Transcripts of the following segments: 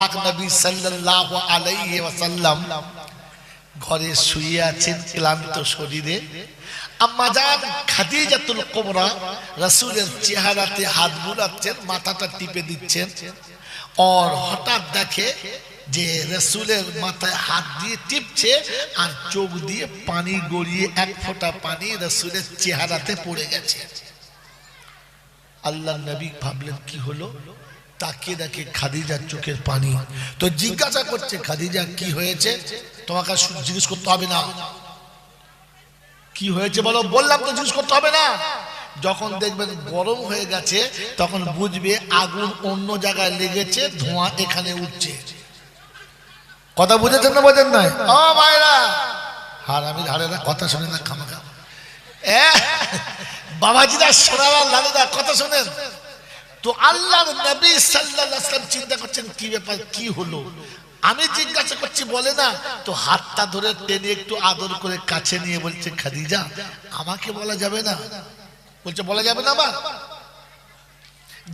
পাক নবী সাল্লাল্লাহু আলাইহি ওয়াসাল্লাম ঘরে শুয়ে আছেন ক্লান্ত শরীরে। আম্মা জান খাদিজাতুল কুবরা রাসূলের চেহারাতে হাত বুলাচ্ছেন, মাথাটা টিপে দিচ্ছেন। আর হঠাৎ দেখে যে রসুলের মাথায় হাত দিয়ে টিপছে আর চোখ দিয়ে পানি গড়িয়ে এক ফোঁটা পানি রসুলের চেহারাতে পড়ে গেছে। আল্লাহ নবী ভাবলেন, কি হলো? তাকিয়ে দেখে খাদিজার চোখের পানি। তো জিজ্ঞাসা করছে খাদিজা কি হয়েছে? তোমাকে জিজ্ঞেস করতে হবে না। কি হয়েছে বলো? বললাম তো জিজ্ঞেস করতে হবে না। যখন দেখবেন গরম হয়ে গেছে তখন বুঝবে আগুন অন্য জায়গায় লেগেছে ধোঁয়া এখানে উঠছে। কথা বুঝেছেন না বোঝেন নাই? ও মায়েরা। হার আমি হারে না কথা শুনে না খামাখা। এ, বাবাজিরা সোনারা লালুদা কথা শোনেন। তো আল্লাহর নবী ওয়াসাল্লাম চিন্তা করছেন, কি ব্যাপার, কি হলো? আমি জিজ্ঞাসা করছি, বলে না? তো হাতটা ধরে টেনে একটু আদর করে কাছে নিয়ে বলছে, খাদিজা, আমাকে বলা যাবে না। বলছে, বলা যাবে না মা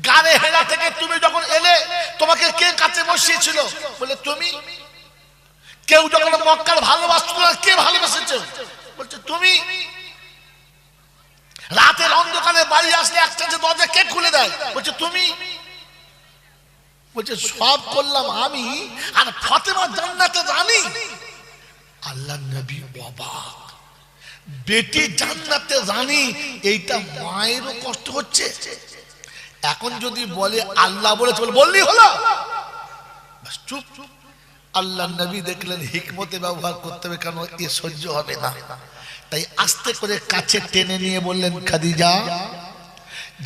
গারে হেরা থেকে তুমি যখন এলে, তোমাকে কে কাছে বসিয়েছিল? বলে, তুমি। কেউ যখন মক্কার ভালোবাসতো কে ভালোবেসেছে? বলছে, তুমি। রাতের অন্ধকারে বাড়ি আসলে একটা যে দরজা কে খুলে দেয়? বলছে, তুমি? বলছে, সব করলাম আমি আর ফাতেমা জান্নাতে জানি আল্লাহ নবী বাবা বেটি জান্নাতে জানি এইটা মায়েরও কষ্ট হচ্ছে। এখন যদি বলে আল্লাহ বলে বললি হলো। চুপ চুপ। আল্লাহ নবী দেখলেন হিকমতে ব্যবহার করতে হবে, কেন এ সহ্য হবে না। তাই আস্তে করে কাছে টেনে নিয়ে বললেন, খাদিজা,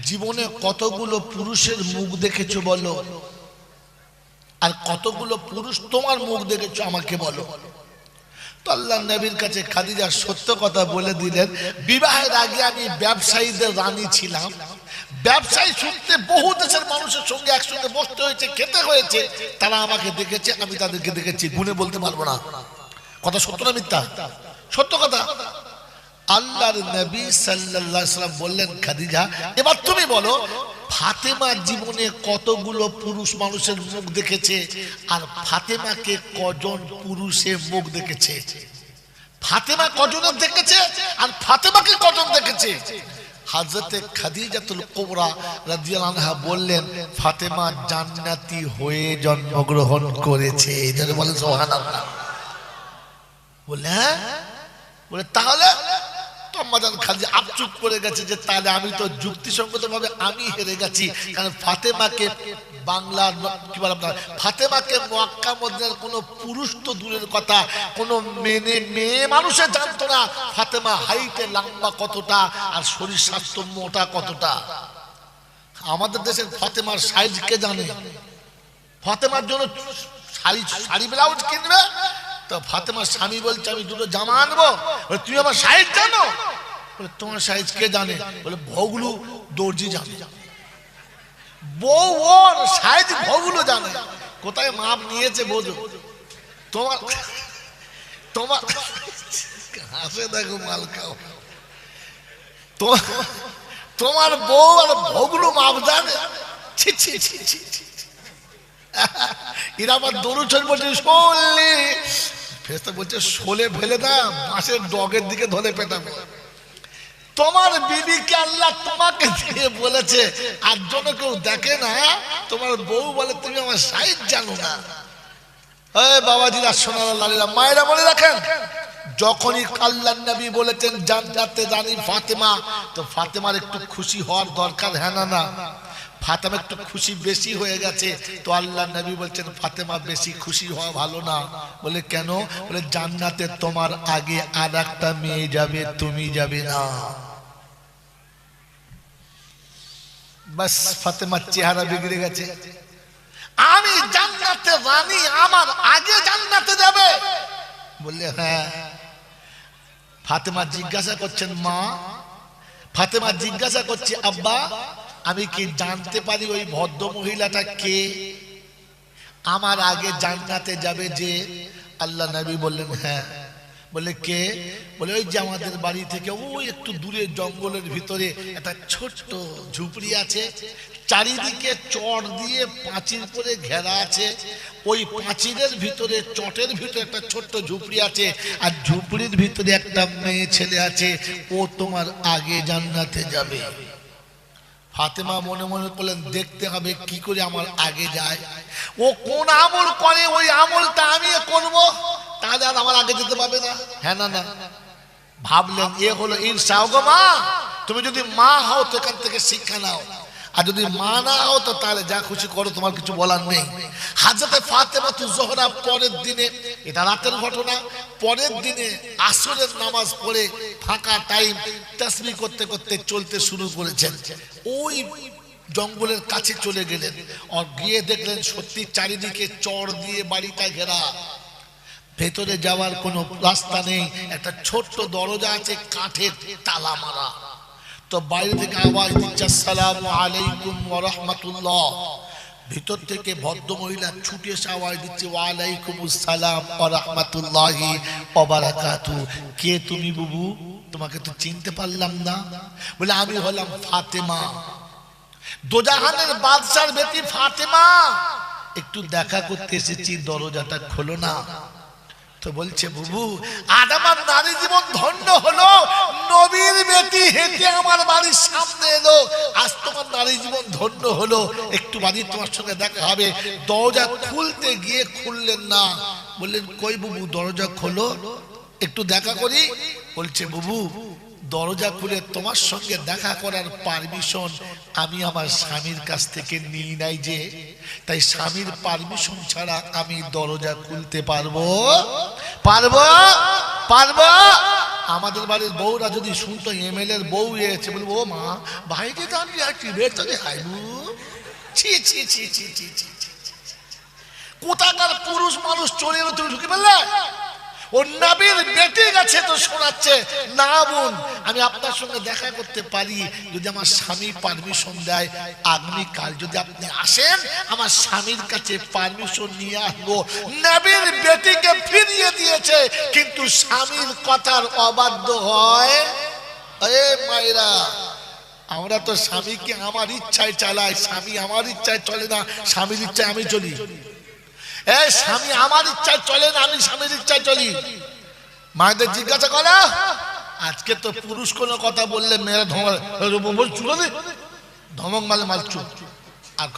জীবনে কতগুলো পুরুষের মুখ দেখেছ বলো? আর কতগুলো পুরুষ তোমার মুখ দেখেছ আমাকে বলো? তো আল্লাহ নবীর কাছে খাদিজা সত্য কথা বলে দিলেন, বিবাহের আগে আমি ব্যবসায়ীদের রানী ছিলাম। ব্যবসায়ী সূত্রে বহু দেশের মানুষের সঙ্গে একসঙ্গে বসতে হয়েছে, খেতে হয়েছে। তারা আমাকে দেখেছে, আমি তাদেরকে দেখেছি। গুনে বলতে পারব না। কথা সত্য না মিথ্যা? সত্য কথা। আল্লাহর নবী সাল্লাল্লাহু সাল্লাম বললেন, খাদিজা, এবার তুমি বলো, ফাতেমা জীবনে কতগুলো পুরুষ মানুষের মুখ দেখেছে? আর ফাতেমাকে কজন পুরুষে মুখ দেখেছে? ফাতেমা কজনের দেখেছে? আর ফাতেমাকে কজন দেখেছে? হাজরতে খাদিজাতুল কুবরা রাদিয়াল আনহা বললেন, ফাতেমা জান্নাতি হয়ে জন্মগ্রহণ করেছে। এটা বলে, সুবহানাল্লাহ। বলে হ্যাঁ? বলে, তাহলে তোমাদের খালি আপচুপ করে গেছে যে, তাহলে আমি তো যুক্তিসঙ্গত ভাবে আমি হেরে গেছি। কারণ ফাতেমাকে বাংলার কি বললাম না ফাতেমাকে মক্কা মদিনার কোনো পুরুষ তো দূরের কথা, কোনো মেনে, মেয়ে মানুষে জানতো না ফাতেমা হাইটে লম্বা কতটা আর শরীর স্বাস্থ্য মোটা কতটা। আমাদের দেশের ফাতেমার সাইজ কে জানে? ফাতেমার জন্য শাড়ি শাড়ি ব্লাউজ কিনবে? তো ফাতেমার স্বামী বলছে, আমি দুটো জামা আনব। তুমি আমার সাইজ জানো? বলে, তোমার সাইজ কে জানে? বলে, ভগুলু দর্জি জানে। বউ ওর সাইজ ভগুলো জানে। কোথায় মাপ নিয়েছে বোঝো? তোমার তোমার, হাসে দেখো মাল খাও তোমার বউ আর ভগুলো মাপ জানে। ছি ছি ছি ছি ছি। এরা আবার দরু চল বলছে, শোলে ফেসতে বলছে, শোলে ফেলে না বাঁশের ডগের দিকে ধরে পেটাবে। তোমার বিবিকে আল্লাহ তোমাকে দিয়ে বলেছে, আর জন্য কেউ দেখে না, তোমার বউ বলে তুমি আমার সাইজ জানো না। বাবাজিরা সোনারা লালিরা মায়েরা বলে রাখেন, যখনই আল্লাহ নবী বলেছেন, জান্নাতে জানি ফাতেমা, তো ফাতেমার একটু খুশি হওয়ার দরকার হ্যাঁ না না? ফাতেমা একটু খুশি বেশি হয়ে গেছে। তো আল্লাহ নবী বলছেন, ফাতেমা, বেশি খুশি হওয়া ভালো না। বলে, কেন? বলে, জান্নাতে তোমার আগে আর একটা মেয়ে যাবে, তুমি যাবে না। বাস, ফাতেমার চেহারা বিগড়ে গেছে। আমি জান্নাতে রানী, আমার আগে জান্নাতে যাবে। বললে হ্যাঁ। ফাতেমা জিজ্ঞাসা করছেন, মা? ফাতেমা জিজ্ঞাসা করছে, আব্বা আমি কি জানতে পারি ওই ভদ্র মহিলাটা কে? আমার আগে জান্নাতে যাবে যে আল্লাহ নবী বললেন হ্যাঁ। বলে কে? বলে ওই যে আমাদের বাড়ি থেকে ওই একটু দূরে জঙ্গলের ভিতরে একটা ছোট্ট ঝুপড়ি আছে। চারিদিকে চট দিয়ে পাঁচিল করে ঘেরা আছে। ওই পাঁচিলের ভিতরে, চটের ভিতরে একটা ছোট্ট ঝুপড়ি আছে। আর ঝুপড়ির ভিতরে একটা মেয়ে ছেলে আছে, ও তোমার আগে জান্নাতে যাবে। ফাতেমা মনে মনে করলেন দেখতে হবে কি করে আমার আগে যায়? ও কোন আমল করে ওই আমলটা আমি করব? তাহলে আর আমার আগে যেতে পারবে না? হ্যাঁ না না। ভাবলেন এ হলো ঈর্ষা। গো মা তুমি যদি মা হও তো এখান থেকে শিক্ষা নাও। আর যদি মা না হও তো তাহলে যা খুশি করো, তোমার কিছু বলার নেই। হাজরতে ফাতেমা তু জোহরা পরের দিনে, এটা রাতের ঘটনা, পরের দিনে আসরের নামাজ পড়ে ফাঁকা টাইম তাসবি করতে করতে চলতে শুরু করেছেন। ওই জঙ্গলের কাছে চলে গেলেন আর গিয়ে দেখলেন সত্যি চারিদিকে চড় দিয়ে বাড়িটা ঘেরা। ভেতরে যাওয়ার কোনো রাস্তা নেই, একটা ছোট্ট দরজা আছে, কাঠের তালা মারা। তো বাইরে থেকে আওয়াজ দিচ্ছে, আসসালামু আলাইকুম রাহমাতুল্লাহ। ভিতর থেকে ভদ্র মহিলা ছুটে এসে আওয়াজ দিচ্ছে ওয়ালাইকুম আসসালাম রাহমাতুল্লাহি ওয়া বারাকাতু কে তুমি বুবু? তোমাকে তো চিনতে পারলাম না। বলে, আমি হলাম ফাতেমা। দোজাহানের বাদশার বেটি ফাতেমা? একটু দেখা করতে এসেছি, দরজাটা খোলো না। তো বলছে, বুবু আজ আমার নারী জীবন ধন্য হলো। নবীর বেটি হেঁটে আমার বাড়ির সামনে এলো। আজ তোমার নারী জীবন ধন্য হলো। একটু বাড়ি তোমার সঙ্গে দেখা হবে। দরজা খুলতে গিয়ে খুললেন না। বললেন, কই বুবু, দরজা খোলো। একটু দেখা করি। বলছে, বুবু দরজা খুলে তোমার সঙ্গে দেখা করার পারমিশন আমি আমার স্বামীর কাছ থেকে নিই নাই যে। তাই স্বামীর পারমিশন ছাড়া আমি দরজা খুলতে পারব? পারব? পারব? আমাদের বাড়ির বউরা যদি শুনতো এমএল এর বউ এসেছে, বলব, ও মা, ভাইকে হাইবু ছি ছি ছি। কোথাকার পুরুষ মানুষ চলে এলো তুমি ঢুকে পারলে ও নবীর বেটি গেছে তো শোনাচ্ছে, না বোন, আমি আপনার সঙ্গে দেখা করতে পারি। যদি আমার স্বামী পারমিশন দেয়, আগামীকাল যদি আপনি আসেন, আমার স্বামীর কাছে পারমিশন নিয়ে আসব। নবীর বেটিকে ফিরিয়ে দিয়েছে, কিন্তু স্বামীর কথার অবাধ্য হয়। এ মায়েরা, আমরা তো স্বামীকে আমার ইচ্ছায় চালাই, স্বামী আমার ইচ্ছায় চলে না, স্বামীর ইচ্ছায় আমি চলি। স্বামী, আমার ইচ্ছায় চলে না, আমি স্বামীর ইচ্ছায় চলি। মায়েদের জিজ্ঞাসা করো, আজকে তো পুরুষ কোনো কথা বললে মেয়েরা ধমক চুলো ধমক মালে মাল চুপ। আর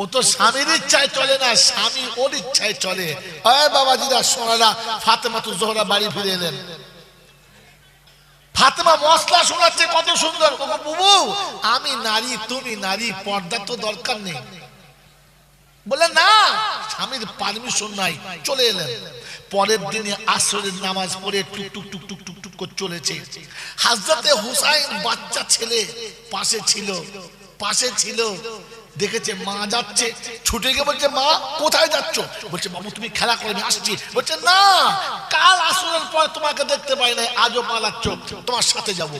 ও তো স্বামীর ইচ্ছায় চলে না, স্বামী ওর ইচ্ছায় চলে। আয় বাবাজিরা, সোনারা, ফাতেমা তো জোহরা বাড়ি ফিরে এলেন। ফাতেমা মশলা শোনাচ্ছে, কত সুন্দর। বুবু আমি নারী, তুমি নারী পর্দা তো দরকার নেই। বলে, না, স্বামীর পারমিশন নাই, চলে এলেন। পরের দিনে আসরের নামাজ পড়ে টুক টুক টুক টুক টুক টুক করে চলেছে। হাজরতে হুসাইন বাচ্চা ছেলে পাশে ছিল পাশে ছিল। দেখেছে মা যাচ্ছে, ছুটে গিয়ে বলছে, মা, কোথায় যাচ্ছ? বলছে, বাবু, তুমি খেলা করে আসছি। বলছে, না, কাল আসরের পর তোমাকে দেখতে পাই না আজও পালাচ্ছ, তোমার সাথে যাব।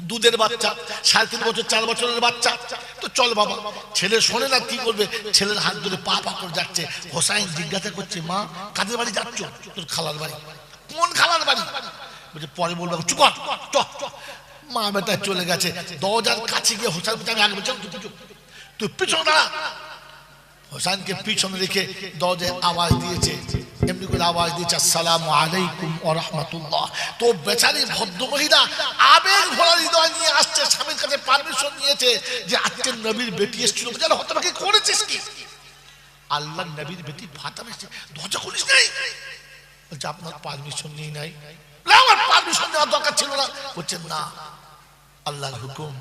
দুধের বাচ্চা, সাড়ে তিন বছর, চার বছরের বাচ্চা। তো চল বাবা, ছেলে শোনে না, কি করবে ছেলের হাত ধরে পা পা করে যাচ্ছে। হোসাইন জিজ্ঞাসা করছে, মা, কাদের বাড়ি যাচ্ছ? তোর খালার বাড়ি। কোন খালার বাড়ি? বলছে, পরে বলবে চুপ চ। মা বেটা চলে গেছে। দরজার কাছে গিয়ে হোসাইন আমি আগে বলছি তুই পিছু তুই পিছনে দাঁড়া। হোসাইনকে পিছনে রেখে দরজায় আওয়াজ দিয়েছে এমনি করে আওয়াজ দিয়েছে, আসসালামু আলাইকুম রহমতুল্লাহ। তো বেচারি ভদ্র মহিলা আবেগ ভরা হৃদয় নিয়ে আসছে, স্বামীর কাছে পারমিশন নিয়েছে যে আজকের নবীর বেটি এসেছিল। যেন হতভাগে করেছিস কি? আল্লাহ নবীর বেটি ফাতাম এসেছে। দরজা খুলিস নাই? বলছে, আপনার পারমিশন নিয়ে নাই। আমার পারমিশন নেওয়ার দরকার ছিল না। বলছে, না, আল্লাহর হুকুম,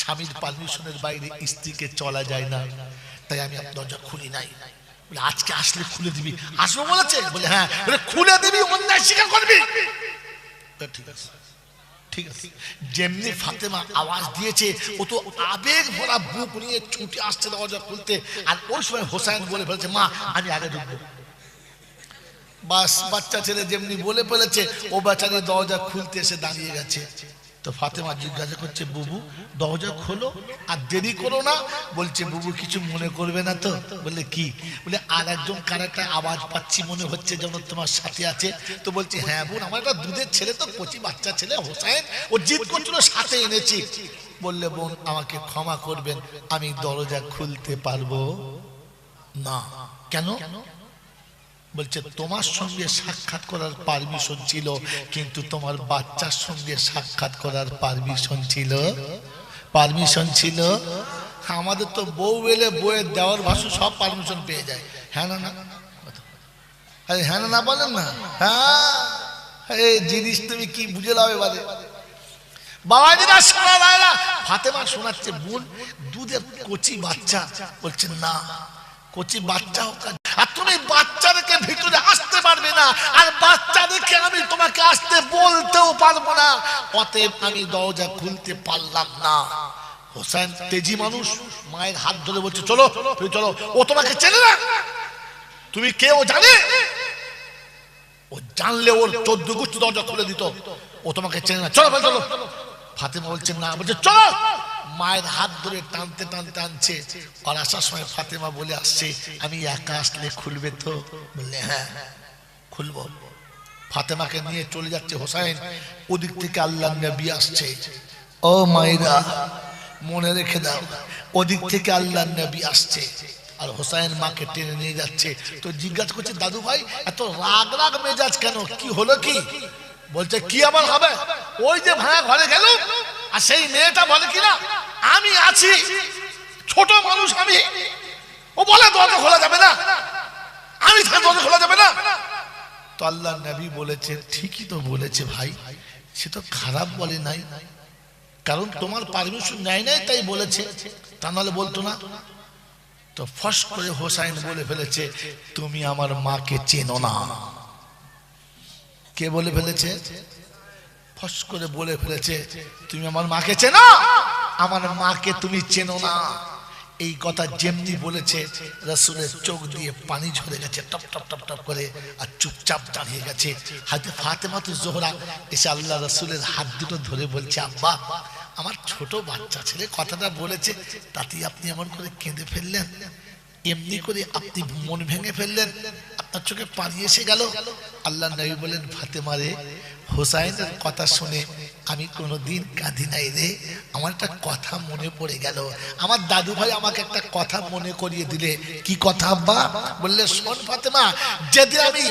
স্বামীর পারমিশনের বাইরে স্ত্রীকে চলা যায় না। তাই আমি দরজা খুলি নাই। বলে, আজকে আসলে খুলে দিবি। আসব বলেছে? বলে হ্যাঁ। বলে, খুলে দিবি, অন্যায় স্বীকার করবি? ঠিক আছে। যেমনি ফাতেমা আওয়াজ দিয়েছে, ও তো আবেগ বুক নিয়ে ছুটে আসছে দরজা খুলতে। আর ওই সময় হোসাইন বলে ফেলছে, মা আগে বাস, বাচ্চা ছেলে যেমনি বলে ফেলেছে, ও দরজা খুলতে এসে দাঁড়িয়ে গেছে। তো ফাতেমা জিজ্ঞাসা করছে, বুবু, দরজা খোলো আর দেরি করো না। বলছে, বুবু, কিছু মনে করবে না তো? বলে কি? বলে আর একজন কার একটা আওয়াজ পাচ্ছি, মনে হচ্ছে যেন তোমার সাথে আছে। তো বলছে হ্যাঁ বোন, আমার একটা দুধের ছেলে তো, কচি বাচ্চা ছেলে হোসাইন ও জিদ করছিল, সাথে এনেছি। বললে, বোন, আমাকে ক্ষমা করবেন, আমি দরজা খুলতে পারব? না। কেন? বলছে, তোমার সঙ্গে সাক্ষাৎ করার পারমিশন ছিল, কিন্তু তোমার বাচ্চার সঙ্গে সাক্ষাৎ করার পারমিশন ছিল। পারমিশন ছিল? আমাদের তো বউ এলে বউয়ের দেওয়ার ভাষু সব পারমিশন পেয়ে যায়। হ্যাঁ না আরে হ্যাঁ না বলেন না। হ্যাঁ? এই জিনিস তুমি কি বুঝে লাও এবারে। বাবাজিরা যায় না। ফাতেমা শোনাচ্ছে, বোন, দুধের কচি বাচ্চা। বলছে, না। কচি বাচ্চা হোক আর- তুমি বাচ্চাদেরকে ভিতরে আসতে পারবে না। আর বাচ্চাদেরকে আমি তোমাকে আসতে বলতেও পারব না। অতএব আমি দরজা খুলতে পারলাম না। হোসেন তেজি মানুষ, মায়ের হাত ধরে বলছে, চলো, তুমি চলো। ও তোমাকে চেনে না। তুমি কে ও জানে? ও জানলে ওর চোদ্দ গুচ্ছ দরজা খুলে দিত। ও তোমাকে চেনে না। চলো চলো। ফাতেমা বলছে, না। বলছে, চলো। মায়ের হাত ধরে টানতে টানতে টানছে। আর আসার সময় ফাতেমা বলে আসছে, আমি একা আসলে খুলবে তো? বললে হ্যাঁ খুলবো। ফাতেমাকে নিয়ে চলে যাচ্ছে হোসাইন। ওদিক থেকে আল্লাহ নবী আসছে। ও মায়েরা, মনে রেখে দাও, ওদিক থেকে আল্লাহ নবী আসছে। আর হোসাইন মাকে টেনে নিয়ে যাচ্ছে। তো জিজ্ঞাসা করছে, দাদু ভাই, এত রাগ রাগ মেজাজ কেন? কি হলো কি? বলছে, কি আবার হবে? ওই যে ভাঙা ঘরে গেল, আর সেই মেয়েটা বলে কিনা আমি আছি, ছোট মানুষ আমি। ও বলে, দরজা খোলা যাবে না। আমি দরজা খোলা যাবে না। তো আল্লাহ নবী বলেছে, ঠিকই তো বলেছে ভাই, সে তো খারাপ বলে নাই। কারণ তোমার পারমিশন নেয় নাই, তাই বলেছে। তা নাহলে বলতো না। তো ফস করে হোসাইন বলে ফেলেছে, তুমি আমার মাকে চেনো না। কে বলে ফেলেছে? ফস করে বলে ফেলেছে, তুমি আমার মাকে চেনো? আমার মাকে তুমি চেনো না। এই কথা যেমনি বলেছে, রসুলের চোখ দিয়ে পানি ঝরে গেছে, টপ টপ টপ টপ করে আর চুপচাপ দাঁড়িয়ে গেছে। হাতে ফাতেমা তো জোহরা এসে আল্লাহ রসুলের হাত দুটো ধরে বলছে, আব্বা, আমার ছোট বাচ্চা ছেলে কথাটা বলেছে, তাতেই আপনি এমন করে কেঁদে ফেললেন। এমনি করে আপনি মন ভেঙে ফেললেন। আপনার চোখে পানি এসে গেল। আল্লাহ নবী বলেন ফাতেমা রে, হোসাইনের কথা শুনে আমি কোনো দিন কাঁদি নাই রে। আমার একটা কথা মনে পড়ে গেল। আমার দাদু ভাই আমাকে একটা কথা মনে করিয়ে দিলে। কি কথা আব্বা? বললে, শোন ফাতেমা, যেদিন আমি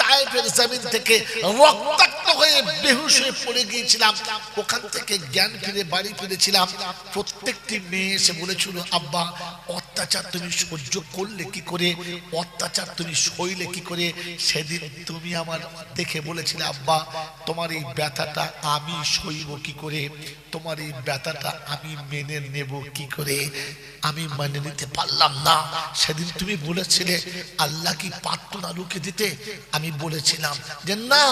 তাইফের জমিন থেকে রক্তাক্ত হয়ে বেহুশ হয়ে পড়ে গিয়েছিলাম। ওখান থেকে জ্ঞান ফিরে বাড়ি ফিরেছিলাম। প্রত্যেকটি মেয়ে এসে বলেছিল, আব্বা, অত্যাচার তুমি সহ্য করলে কি করে? অত্যাচার তুমি সইলে কি করে? সেদিন তুমি আমার দেখে বলেছিলে, আব্বা, তোমার এই ব্যথাটা আমি সইব কি করে? তোমার এই ব্যথাটা আমি মেনে নেব কি করে? আমি মেনে নিতে পারলাম না। সেদিন তুমি বলেছিলে, আল্লাহ কি পারত না রুখে দিতে? আমি বলেছিলাম যে, না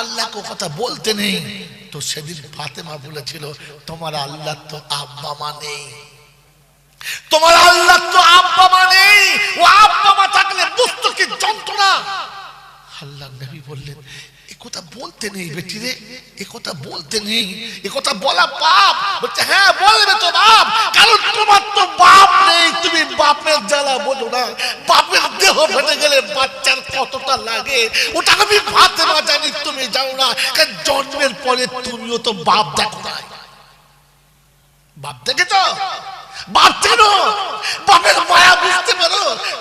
আল্লাহকে ও কথা বলতে নেই। তো সেদিন ফাতেমা বলেছিল, তোমার আল্লাহ তো আব্বা মা নেই তোমার আল্লাহ তো আব্বা মা নেই ও আব্বা মা থাকলে বুঝতো কি যন্ত্রণা? আল্লাহ নবী বললেন কথা বলতে নেই বেটি রে, এ কথা বলতে নেই, এ কথা বলা পাপ। বলছে হ্যাঁ বলবে তো বাপ, কারণ তোমার তো বাপ নেই, তুমি বাপের জ্বালা বোঝো না। বাপের দেহ ফেটে গেলে বাচ্চার কতটা লাগে? ওটা আমি ভাতে না জানি, তুমি যাও না, কারণ জন্মের পরে তুমিও তো বাপ দেখো না বাপ দেখেছ?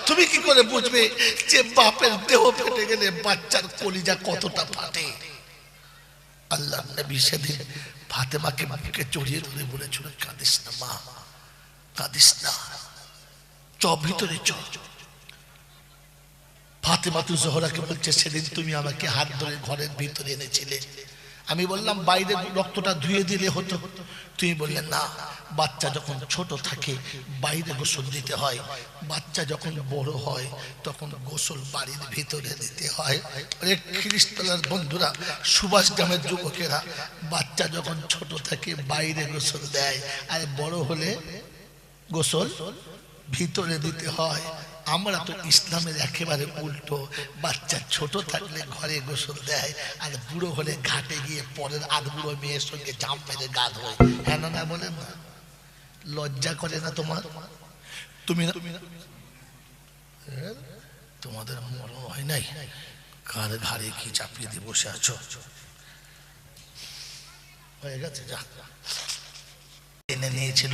তুমি কি করে বুঝবে যে বাপের দেহ ফেটে গেলে বাচ্চার কলিজা কতটা ফাটে? আল্লাহ সেদিন জড়িয়ে ধরে বলেছিল, কাঁদিস না মা, কাঁদিস না। চ, ভিতরে চ। ফাতেমা তু জোহরাকে বলছে, সেদিন তুমি আমাকে হাত ধরে ঘরের ভিতরে এনেছিলে। আমি বললাম, বাইরে রক্তটা ধুয়ে দিলে হতো। তুমি বললে না, বাচ্চা যখন ছোট থাকে, বাইরে গোসল দিতে হয়। বাচ্চা যখন বড় হয়, তখন গোসল বাড়ির ভিতরে দিতে হয়। অনেক খ্রিস্টানের বন্ধুরা, সুভাষ গ্রামের যুবকেরা, বাচ্চা যখন ছোট থাকে, বাইরে গোসল দেয়। আর বড় হলে গোসল ভিতরে দিতে হয়। আমরা তো ইসলামের একেবারে উল্টো। বাচ্চা ছোট থাকলে ঘরে গোসল দেয় আর বুড়ো হলে ঘাটে গিয়ে পরের আধ বুড়ো মেয়ের সঙ্গে জাম মেরে গা ধোয়। হ্যাঁ না বলেন না। লজ্জা করে না তোমার? তুমি হ্যাঁ? তোমাদের মরণ হয় নাই? কার ঘাড়ে কি চাপিয়ে দিয়ে বসে আছো? হয়ে গেছে, যা। টেনে নিয়েছিল।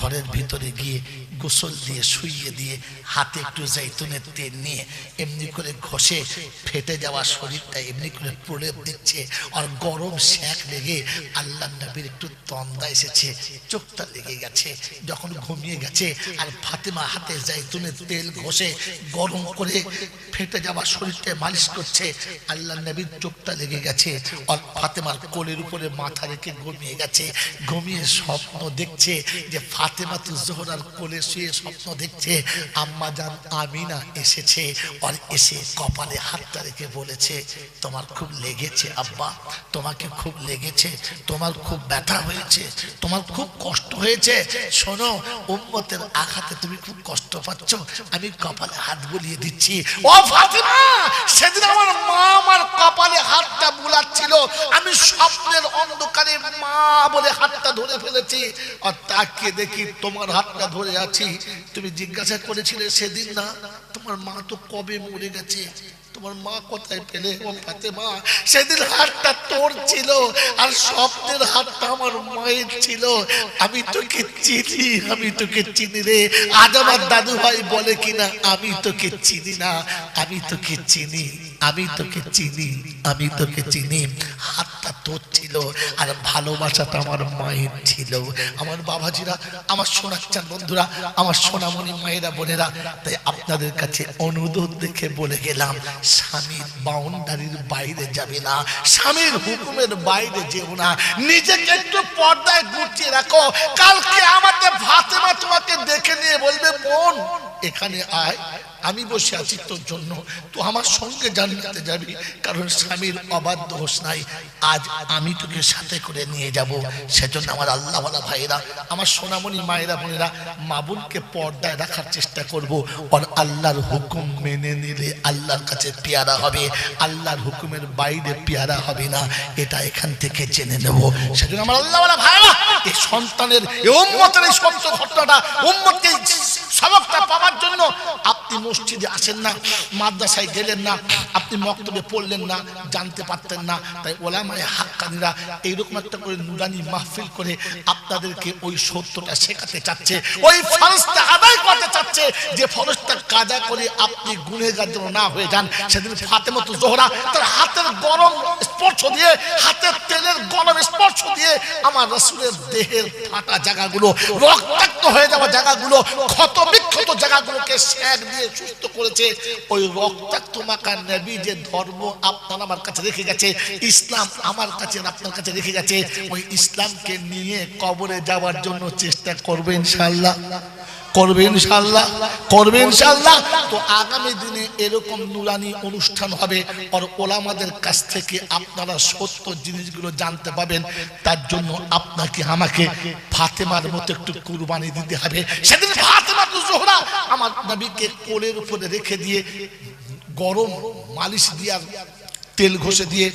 ঘরের ভিতরে গিয়ে গোসল দিয়ে, শুইয়ে দিয়ে হাতে একটু জৈতুনের তেল নিয়ে এমনি করে ঘষে ফেটে যাওয়া শরীরটা এমনি করে প্রলেপ দিচ্ছে। আর গরম শ্যাক লেগে আল্লাহ নবীর একটু তন্দা এসেছে। চোখটা লেগে গেছে, যখন ঘুমিয়ে গেছে আর ফাতেমা হাতে জৈতুনের তেল ঘষে গরম করে ফেটে যাওয়া শরীরটা মালিশ করছে আল্লাহ নবীর চোখটা লেগে গেছে। আর ফাতেমার কোলের উপরে মাথা রেখে ঘুমিয়ে গেছে। ঘুমিয়ে স্বপ্ন দেখছে যে ফাতেমা তু জোহরার কোলে শুয়ে স্বপ্ন দেখছে, আম্মা জান আমিনা এসেছে আর এসে কপালে হাতটা রেখে বলেছে, তোমার খুব লেগেছে আব্বা, তোমাকে খুব লেগেছে, তোমার খুব ব্যথা হয়েছে, তোমার খুব কষ্ট হয়েছে। শোনো, উম্মতের আঘাতে তুমি খুব কষ্ট পাচ্ছ, আমি কপালে হাত বুলিয়ে দিচ্ছি। ও ফাতেমা, সেদিন আমার মা আমার কপালে হাতটা বুলাচ্ছিল, আমি স্বপ্নের অন্ধকারে মা বলে হাতটা ধরে ফেলেছি আর তাকে দেখি তোমার হাতটা ধরে আছি। তুমি জিজ্ঞাসা করেছিলে, সেদিন না, তোমার মা তো কবে মরে গেছে? তোমার মা কোথায় পেলে ও ফাতেমা? সেদিন হাতটা তোর ছিল, আর স্বপ্নের হাতটা আমার মায়ের ছিল। আমি তোকে চিনি, আমি তোকে চিনি রে। আজ আমার দাদু ভাই বলে কিনা, আমি তোকে চিনি না, আমি তোকে চিনি। আমি তোকে চিনি, আমি তোকে চিনি। হাতটা তোর ছিল আর ভালোবাসাটা আমার মায়ের ছিল। আমার বাবাজিরা, আমার সোনাচ্চান বন্ধুরা, আমার সোনামণি মায়েরা বোনেরা, তাই আপনাদের কাছে অনুরোধ দেখে বলে গেলাম, স্বামীর বাউন্ডারির বাইরে যাবে না, স্বামীর হুকুমের বাইরে যেও না। নিজেকে একটু পর্দায় গুটিয়ে রাখো। কালকে আমাদের ফাতেমা তোমাকে দেখে নিয়ে বলবে, বোন এখানে আয়। আমি বসে আছি তোর জন্য। তো আমার সঙ্গে জান্নাতে যাবি, কারণ স্বামীর অবাধ্য হোস নাই। আজ আমি তোকে সাথে করে নিয়ে যাব। সেজন্য আমার আল্লাহওয়ালা ভাইরা আমার সোনামণি মায়েরা, বোনেরা মাবুনকে পর্দায় রাখার চেষ্টা করব। আর আল্লাহর হুকুম মেনে নিলে আল্লাহর কাছে পেয়ারা হবে। আল্লাহর হুকুমের বাইরে পেয়ারা হবে না। এটা এখান থেকে জেনে নেব। সেজন্য আমার আল্লাহওয়ালা ভাইরা এই সন্তানের, এই উম্মতের এই সত্য ঘটনাটা, উম্মতকে সবকটা পাওয়ার জন্য আপনি মসজিদে আসেন না, মাদ্রাসায় গেলেন না, আপনি মক্তবে পড়লেন না, জানতে পারতেন না। তাই ওলামায় হাক্কানিরা এইরকম একটা করে নুরানি মাহফিল করে আপনাদেরকে ওই সত্যটা শেখাতে চাচ্ছে। ওই চাচ্ছে যে ফরজটা কাজা করে আপনি গুণেগার যেন না হয়ে যান, সেদিন ফাতেমত জোহরা তার হাতের গরম স্পর্শ দিয়ে, হাতের তেলের গরম স্পর্শ দিয়ে আমার রসুলের দেহের ফাটা জায়গাগুলো, রক্তাক্ত হয়ে যাওয়া জায়গাগুলো, ক্ষত বিক্ষত জায়গাগুলোকে শ্যাক দিয়ে সুস্থ করেছে। ওই রক্তাক্ত মাকা নবী যে ধর্ম আপনার আমার কাছে রেখে গেছে, ইসলাম আমার কাছে আপনার কাছে রেখে গেছে, ওই ইসলামকে নিয়ে কবরে যাওয়ার জন্য চেষ্টা করবে ইনশাল্লাহ করবে ইনশাল্লাহ করবে ইনশাল্লাহ তো আগামী দিনে এরকম নুরানি অনুষ্ঠান হবে আর ওলামাদের কাছ থেকে আপনারা সত্য জিনিসগুলো জানতে পাবেন। তার জন্য আপনাকে, আমাকে ফাতেমার মতো একটু কুরবানি দিতে হবে। সেদিন ফাতেমা তো জোহরা আমার নবীকে কোলের উপরে রেখে দিয়ে গরম মালিশ দিয়ার তেল ঘষে দিয়ে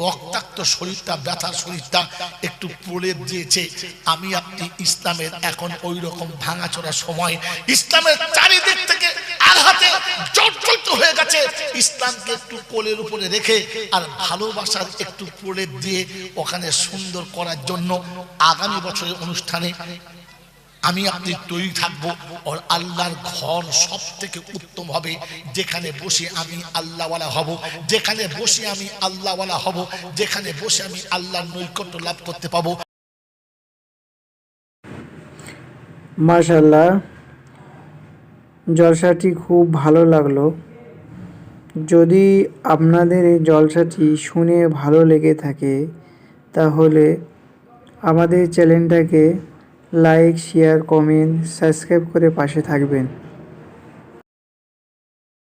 রক্তাক্ত শরীরটা ব্যথা শরীরটা একটু প্রলেপ দিয়েছে। আমি আপনি ইসলামের এখন ওই রকম ভাঙাচোরা সময়, ইসলামের চারিদিক থেকে হয়ে গেছে। একটু কোলের উপরে রেখে আর একটু প্রলেপ দিয়ে ওখানে সুন্দর করার জন্য আগামী বছরের অনুষ্ঠানে আমি আপনি তৈরি থাকব। আর আল্লাহর ঘর সব থেকে উত্তম হবে। যেখানে বসে আমি আল্লাহওয়ালা হব। যেখানে বসে আমি আল্লাহওয়ালা হব। যেখানে বসে আমি আল্লাহর নৈকট্য লাভ করতে পাবো। মাশাল্লাহ জলসাটি খুব ভালো লাগল। যদি আপনাদের এই জলসাটি শুনে ভালো লেগে থাকে, তাহলে আমাদের চ্যানেলটাকে লাইক শেয়ার কমেন্ট সাবস্ক্রাইব করে পাশে থাকবেন।